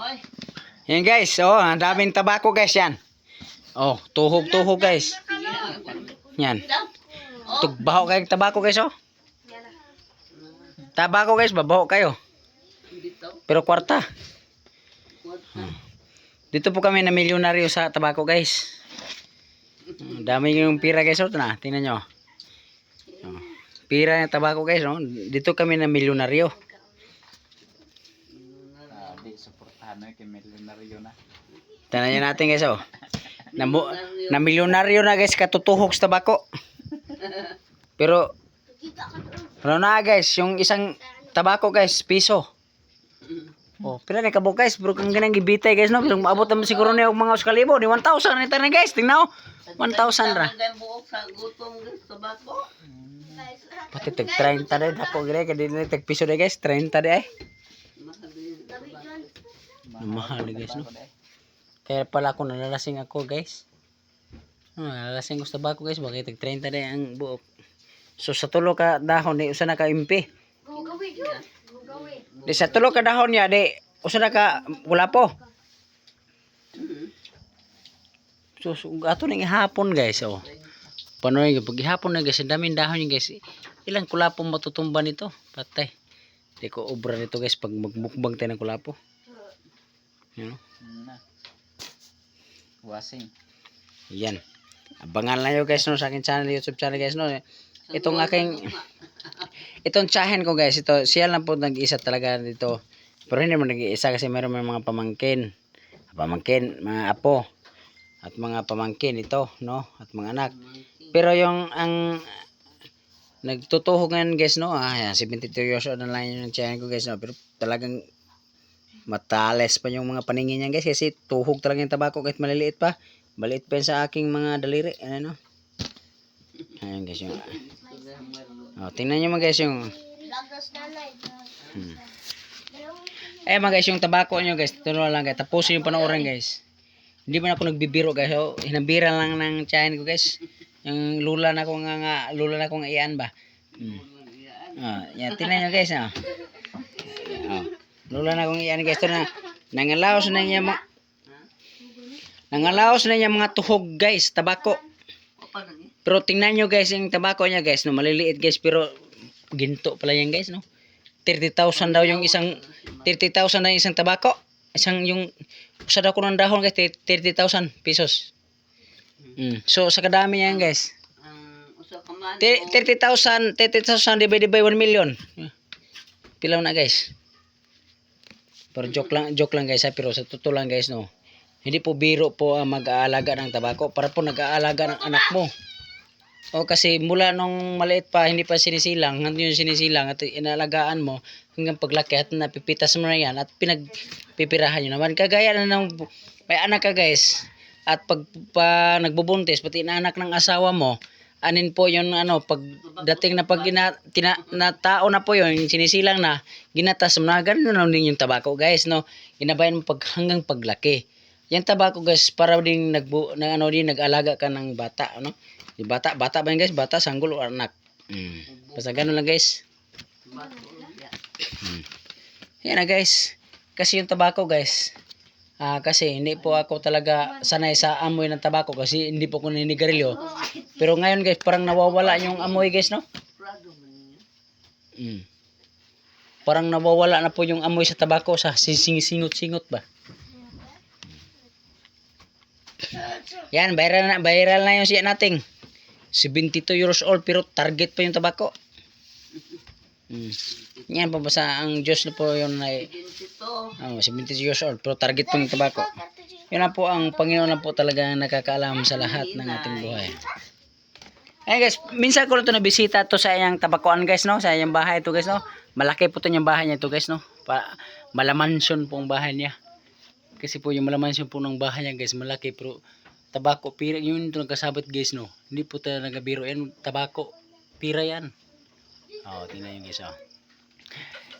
Hoy. Yan guys, oh, ang daming tabako guys yan. Oh, tuhog-tuhog guys. Yan. Tugbaho kayo tabako guys oh. Tabako guys, babaho kayo. Pero kwarta. What? Dito po kami na milyonaryo sa tabako guys. Ang dami yung pira guys oh, na, tingnan nyo. Oh, Pira ng tabako guys, no? Dito kami na milyonaryo. Suportahan na kay milyonaryo na. Nyo natin guys oh. Na, na milyonaryo na guys, katutuhog sa tabako. Pero, ano na guys, yung isang tabako guys, piso. Oh, pila ni kabo guys, bro kang ganang gibitay guys no, pero maabot naman siguro niya og mga uskalibo, ni 1,000 na ito na guys, tingnan oh. 1,000 ra. Pati tag 30 din ako gire kay dili tag piso de guys, 30 de ay. Mahal guys no. Kaya pala ako nalalasing ako guys. Ah, nalalasing ko sa bako guys, bakit tag 30 de ang buok. So sa tulo ka dahon di usa na ka impi. Di sa tulo ka dahon niya di usa na ka wala po. So, so ato ning hapon guys oh. Panoy pag ihapon na guys, daming dahon yun guys. Ilang kulapong matutumba nito? Patay. Di ko obra nito guys pag magmukbang tayo ng kulapo. Yan. Na. Wasing. Yan. Abangan lang nyo guys no sa aking channel, YouTube channel guys no. Itong aking itong tsahin ko guys, ito siya lang po nag-isa talaga dito. Pero hindi mo nag-iisa kasi meron may mga pamangkin. Pamangkin, mga apo. At mga pamangkin ito, no? At mga anak. Pero yung ang nagtutuhog ngayon guys no, ah, yan, 72 years old na lang yung tsahin ko guys no. Pero talagang matales pa yung mga paningin niya guys kasi tuhog talaga yung tabako kahit maliliit pa. Maliit pa sa aking mga daliri. Ano no? Ayan guys yung... Oh, tingnan nyo mga guys yung... Hmm. Eh mga guys, yung tabako nyo guys, tuno lang guys. Tapusin yung panoorin guys. Hindi man ako nagbibiro guys. Oh, hinambira lang ng tiyahin ko guys. Yung lula na ko nga, lula na ko nga iyan ba. Hmm. Oh, yan, tingnan nyo guys. Oh. Oh. Lula na kong iyan guys. Na, nangalaos na niya mga... Nangalaos na niya mga tuhog guys, tabako. Pero tingnan nyo guys, yung tabako niya guys, no, maliliit guys, pero ginto pala yan guys, no. 30,000 daw yung isang 30,000 na isang tabako. Isang yung usa daw ko ng dahon guys, 30,000 pesos. Mm. So sa kadami yan guys. Ang usa ka man. Ti- 30,000, 30,000 divided by 1 million. Pilaw na guys. Pero joke lang, joke lang guys ha, pero sa totoo lang guys no. Hindi po biro po ang mag-aalaga ng tabako para po nag-aalaga ng anak mo. O kasi mula nung maliit pa, hindi pa sinisilang, hanggang yung sinisilang at inaalagaan mo hanggang paglaki at napipitas mo na yan at pinagpipirahan nyo naman. Kagaya na ng may anak ka guys at pag pa, nagbubuntis, pati inaanak ng asawa mo, anin po yung ano, pag dating na pag gina, tina, na tao na po yun, sinisilang na, ginatas mo na, ganun na din yung tabako guys, no? Ginabayan mo pag, hanggang paglaki. Yung tabako guys, para din nagbu, na, ano din, nag-alaga ka ng bata, ano? Di bata, bata ba yun guys? Bata, sanggol o anak. Mm. Basta ganun lang guys. Mm. Yan na guys. Kasi yung tabako guys, ah kasi hindi po ako talaga sanay sa amoy ng tabako kasi hindi po ko ninigarilyo. Pero ngayon guys, parang nawawala yung amoy guys, no? Mm. Parang nawawala na po yung amoy sa tabako sa sising-singot-singot ba? Yan, viral na, viral na yung siya nating. 72 years old pero target pa yung tabako. Mm. Yan po basta ang Diyos na po yun ay oh, 72 years old pero target po yung tabako. Yun na po ang Panginoon na po talaga ang nakakaalam sa lahat ng ating buhay. Ay guys, minsan ko ito nabisita to sa iyang tabakoan guys no, sa iyang bahay ito guys no. Malaki po ito yung bahay niya ito guys no. Pa malamansyon po ang bahay niya. Kasi po yung malamansyon po ng bahay niya guys, malaki pero tabako pira yun ito nagkasabot guys no. Hindi po talaga biro yan, tabako pira yan. Oh, tingnan yung oh.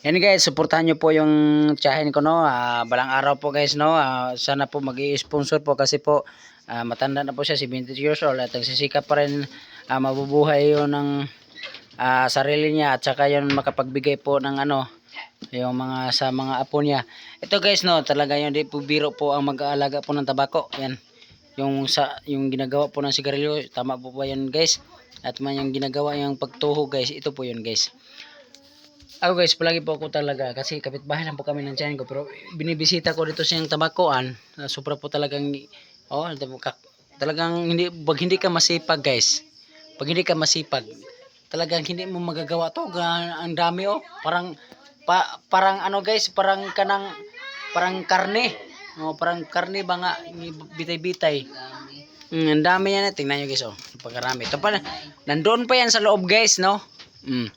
Yan guys, suportahan nyo po yung tiyahin ko no. Ah, balang araw po guys no. Ah, sana po mag-i-sponsor po kasi po ah, matanda na po siya, 70 years old at nagsisikap pa rin ah, mabubuhay yun ng ah, sarili niya at saka yun makapagbigay po ng ano yung mga sa mga apo niya. Ito guys no, talaga yun di po biro po ang mag-aalaga po ng tabako. Yan. Yung sa yung ginagawa po ng sigarilyo, tama po ba yan guys? At man yung ginagawa yung pagtuhog guys, ito po yun guys. Ako guys, palagi po ako talaga kasi kapitbahay lang po kami ng tiyan ko pero binibisita ko dito siyang tabakoan. Uh, sobra po talagang oh, talagang hindi pag hindi ka masipag guys. Pag hindi ka masipag, talagang hindi mo magagawa to. Ang dami oh, parang pa, parang ano guys, parang kanang parang karne. Oh, parang karne ba nga bitay-bitay. Mm, ang dami yan. eh. Tingnan nyo guys, oh. Pagkarami. Ito pa, nandoon pa yan sa loob guys, no? Mm.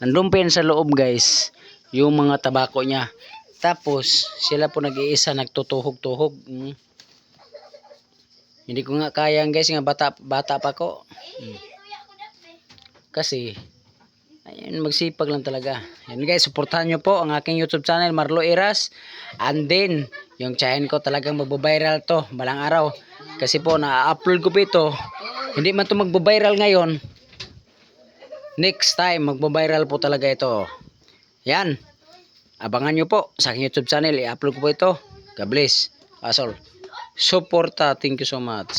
Nandoon pa yan sa loob guys. Yung mga tabako niya. Tapos, sila po nag-iisa, nagtutuhog-tuhog. Mm. Hindi ko nga kaya guys, nga bata, bata pa ko. Mm. Kasi, ayun, magsipag lang talaga. Yan guys, supportahan nyo po ang aking YouTube channel, Marlo Iras. And then, yung channel ko talagang magbabiral to, balang araw. Kasi po, na-upload ko po ito. Hindi man to magbabiral ngayon. Next time, magbabiral po talaga ito. Yan. Abangan nyo po sa aking YouTube channel. I-upload ko po ito. God bless. Asol. Suporta. Thank you so much.